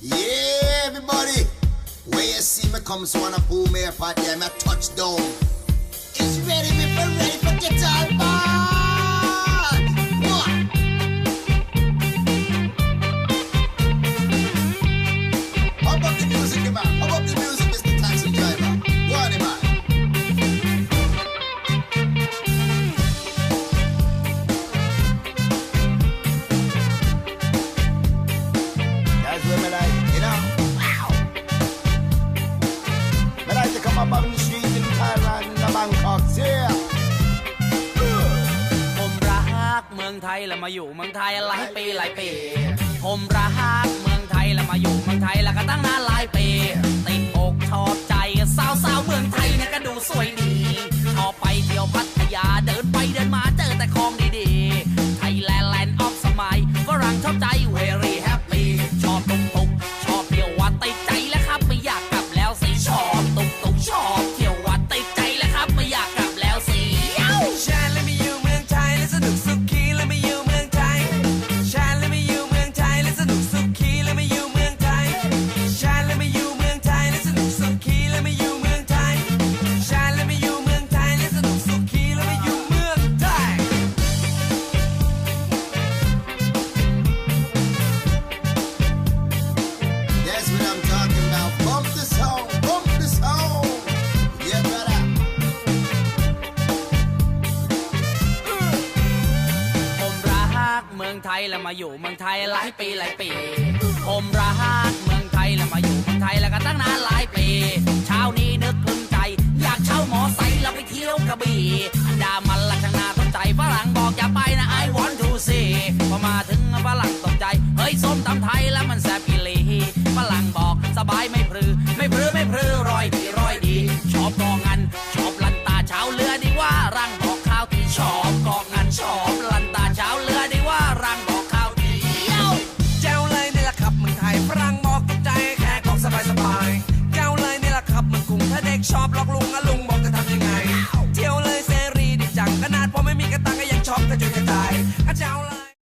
Yeah, everybody. Where you see me come, so on a boom airport, yeah, me touchdown. It's ready, me ready for guitar bar. Up on the street in Thailand, the Bangkok, yeah. ผมรักเมืองไทยแล้วมาอยู่เมืองไทยหลายปีหลายปี ผมรักเมืองไทยแล้วมาอยู่เมืองไทยแล้วก็ตั้งนานหลายปี ติดอกชอบใจสาวสาวเมืองไทยเนี่ยก็ดูสวยดีชอบไปเที่ยวพัทยาเดินไปเดินมาเจอแต่ของดีๆ ไทยแลนด์แลนด์ออฟสมัยฝรั่งชอบใจ very happy ชอบตุกตุกชอบเที่ยววัดติดใจ องไทยแล้วมาอยู่เมืองไทยหลายปีหลายปี ผมรักเมืองไทยแล้วมาอยู่เมืองไทยแล้วก็ตั้งนานหลายปี เช้านี้นึกคลึงใจ อยากเช่าหมอไซค์แล้วไปเที่ยวกระบี่อันดามันละช่างน่าสนใจฝรั่งบอกอย่าไปนะ I want to see พอมาถึงฝรั่งตกใจ เฮ้ยส้มตำไทยแล้วมันแซ่บอีหลีฝรั่งบอกสบายไม่พรือไม่พรือไม่พรือ บ